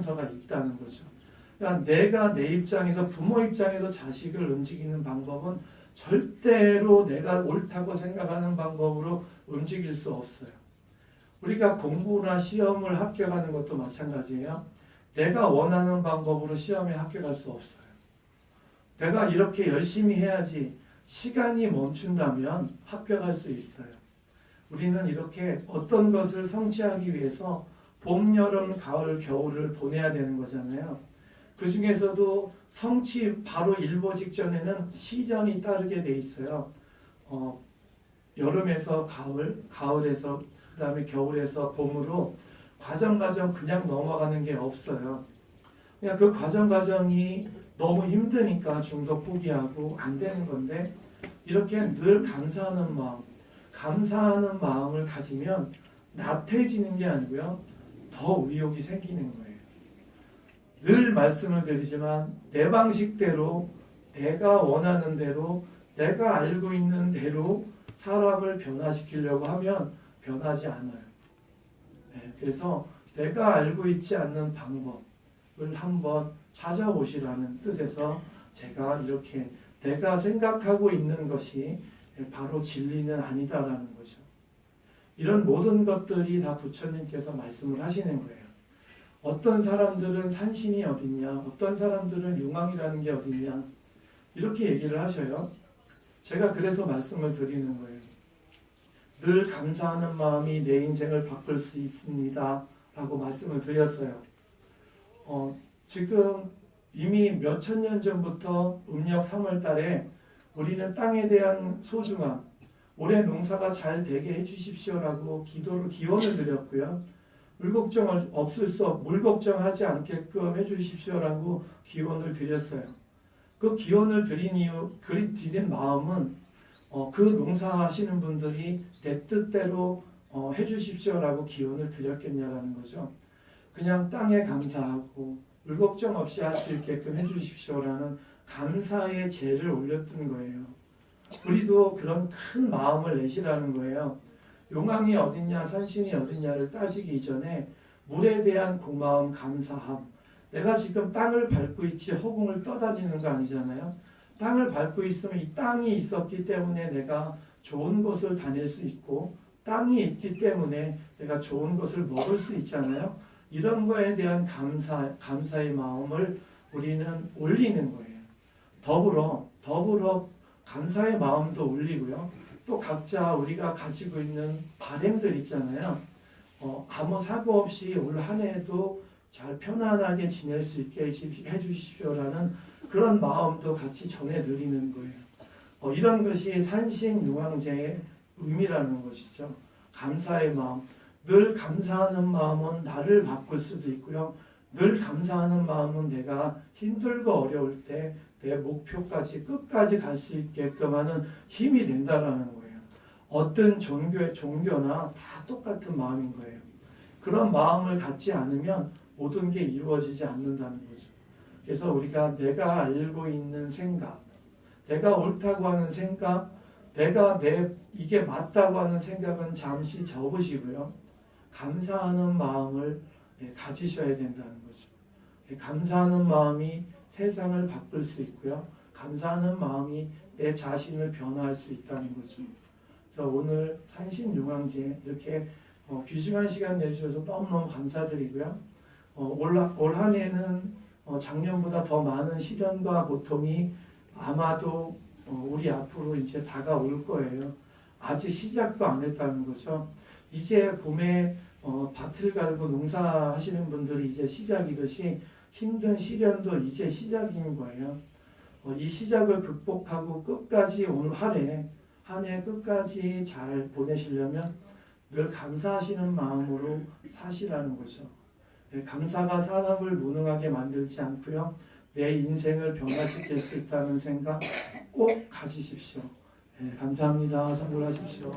서가 있다는 거죠. 그러니까 내가 내 입장에서 부모 입장에서 자식을 움직이는 방법은 절대로 내가 옳다고 생각하는 방법으로 움직일 수 없어요. 우리가 공부나 시험을 합격하는 것도 마찬가지예요. 내가 원하는 방법으로 시험에 합격할 수 없어요. 내가 이렇게 열심히 해야지 시간이 멈춘다면 합격할 수 있어요. 우리는 이렇게 어떤 것을 성취하기 위해서 봄, 여름, 가을, 겨울을 보내야 되는 거잖아요. 그 중에서도 성취 바로 일보 직전에는 시련이 따르게 돼 있어요. 어, 여름에서 가을, 가을에서 그다음에 겨울에서 봄으로 과정 과정 그냥 넘어가는 게 없어요. 그냥 그 과정 과정이 너무 힘드니까 중도 포기하고 안 되는 건데 이렇게 늘 감사하는 마음, 감사하는 마음을 가지면 나태해지는 게 아니고요. 더 의욕이 생기는 거예요. 늘 말씀을 드리지만 내 방식대로 내가 원하는 대로 내가 알고 있는 대로 사람을 변화시키려고 하면 변하지 않아요. 네, 그래서 내가 알고 있지 않는 방법을 한번 찾아보시라는 뜻에서 제가 이렇게 내가 생각하고 있는 것이 바로 진리는 아니다라는 거죠. 이런 모든 것들이 다 부처님께서 말씀을 하시는 거예요. 어떤 사람들은 산신이 어딨냐, 어떤 사람들은 용왕이라는 게 어딨냐, 이렇게 얘기를 하셔요. 제가 그래서 말씀을 드리는 거예요. 늘 감사하는 마음이 내 인생을 바꿀 수 있습니다. 라고 말씀을 드렸어요. 어, 지금 이미 몇천 년 전부터 음력 3월 달에 우리는 땅에 대한 소중함, 올해 농사가 잘 되게 해주십시오라고 기도를 기원을 드렸고요. 물 걱정을 없을 수 없, 물 걱정하지 않게끔 해주십시오라고 기원을 드렸어요. 그 기원을 드린 이유, 그 드린 마음은 어, 그 농사하시는 분들이 내 뜻대로 어, 해주십시오라고 기원을 드렸겠냐라는 거죠. 그냥 땅에 감사하고 물 걱정 없이 할 수 있게끔 해주십시오라는 감사의 제를 올렸던 거예요. 우리도 그런 큰 마음을 내시라는 거예요. 용왕이 어딨냐, 산신이 어딨냐를 따지기 이전에 물에 대한 고마움, 감사함. 내가 지금 땅을 밟고 있지 허공을 떠다니는 거 아니잖아요. 땅을 밟고 있으면 이 땅이 있었기 때문에 내가 좋은 곳을 다닐 수 있고 땅이 있기 때문에 내가 좋은 것을 먹을 수 있잖아요. 이런 거에 대한 감사, 감사의 마음을 우리는 올리는 거예요. 더불어, 더불어 감사의 마음도 올리고요. 또 각자 우리가 가지고 있는 바램들 있잖아요. 어, 아무 사고 없이 올 한 해도 잘 편안하게 지낼 수 있게 해주십시오라는 그런 마음도 같이 전해드리는 거예요. 어, 이런 것이 산신유황제의 의미라는 것이죠. 감사의 마음. 늘 감사하는 마음은 나를 바꿀 수도 있고요. 늘 감사하는 마음은 내가 힘들고 어려울 때 내 목표까지 끝까지 갈 수 있게끔 하는 힘이 된다라는 거예요. 어떤 종교의 종교나 다 똑같은 마음인 거예요. 그런 마음을 갖지 않으면 모든 게 이루어지지 않는다는 거죠. 그래서 우리가 내가 알고 있는 생각, 내가 옳다고 하는 생각, 내가 내 이게 맞다고 하는 생각은 잠시 접으시고요. 감사하는 마음을 예, 가지셔야 된다는 거죠. 예, 감사하는 마음이 세상을 바꿀 수 있고요. 감사하는 마음이 내 자신을 변화할 수 있다는 거죠. 그래서 오늘 산신용왕제 이렇게 어, 귀중한 시간 내주셔서 너무너무 감사드리고요. 어, 올한 해는 어, 작년보다 더 많은 시련과 고통이 아마도 어, 우리 앞으로 이제 다가올 거예요. 아직 시작도 안 했다는 거죠. 이제 봄에 어, 밭을 갈고 농사하시는 분들이 이제 시작이듯이 힘든 시련도 이제 시작인 거예요. 어, 이 시작을 극복하고 끝까지 오늘 한해 한 해 끝까지 잘 보내시려면 늘 감사하시는 마음으로 사시라는 거죠. 네, 감사가 사람을 무능하게 만들지 않고요. 내 인생을 변화시킬 수 있다는 생각 꼭 가지십시오. 네, 감사합니다. 선물하십시오.